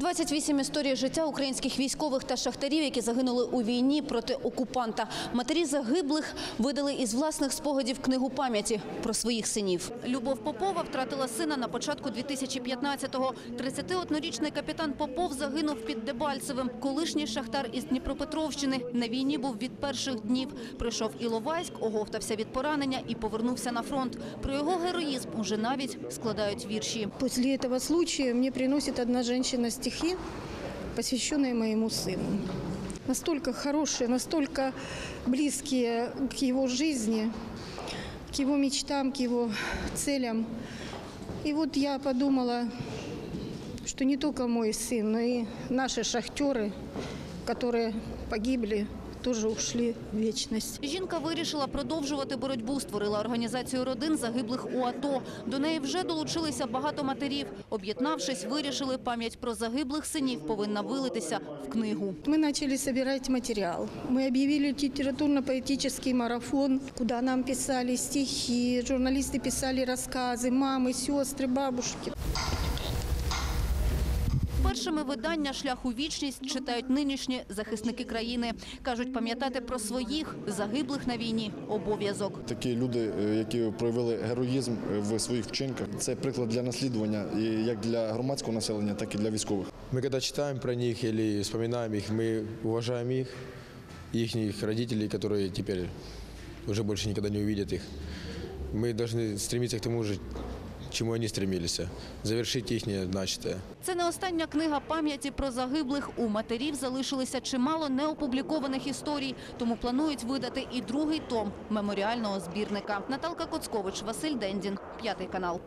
28 історій життя українських військових та шахтарів, які загинули у війні проти окупанта. Матері загиблих видали із власних спогадів книгу пам'яті про своїх синів. Любов Попова втратила сина на початку 2015-го. 31-річний капітан Попов загинув під Дебальцевим. Колишній шахтар із Дніпропетровщини на війні був від перших днів. Прийшов Іловайськ, оговтався від поранення і повернувся на фронт. Про його героїзм уже навіть складають вірші. После этого случая мне приносит одна женщина стихи, посвященные моему сыну. Настолько хорошие, настолько близкие к его жизни, к его мечтам, к его целям. И вот я подумала, что не только мой сын, но и наши шахтеры, которые погибли, тоже ушли в вечность. Жінка вирішила продовжувати боротьбу, створила організацію родин загиблих у АТО. До неї вже долучилися багато матерів. Об'єднавшись, вирішили, пам'ять про загиблих синів повинна вилитися в книгу. Мы начали собирать материал. Мы объявили литературно-поэтический марафон, куда нам писали стихи, журналисты писали рассказы, мамы, сестры, бабушки. Першими видання «Шлях у вічність» читають нинішні захисники країни. Кажуть, пам'ятати про своїх загиблих на війні – обов'язок. Такі люди, е, які проявили героїзм е, в своїх вчинках, це приклад для наслідування і як для громадського населення, так і для військових. Мы когда читаем про них или вспоминаем их, мы уважаем их, их родителей, которые теперь уже больше никогда не увидят их. Мы должны стремиться к тому же, к вони стремилися завершити завершить начате. Це не остання книга пам'яті про загиблих. У матерів залишилося чимало неопублікованих історій, тому планують видати і другий том меморіального збірника. Наталка Коцкович, Василь Дендін, п'ятий канал.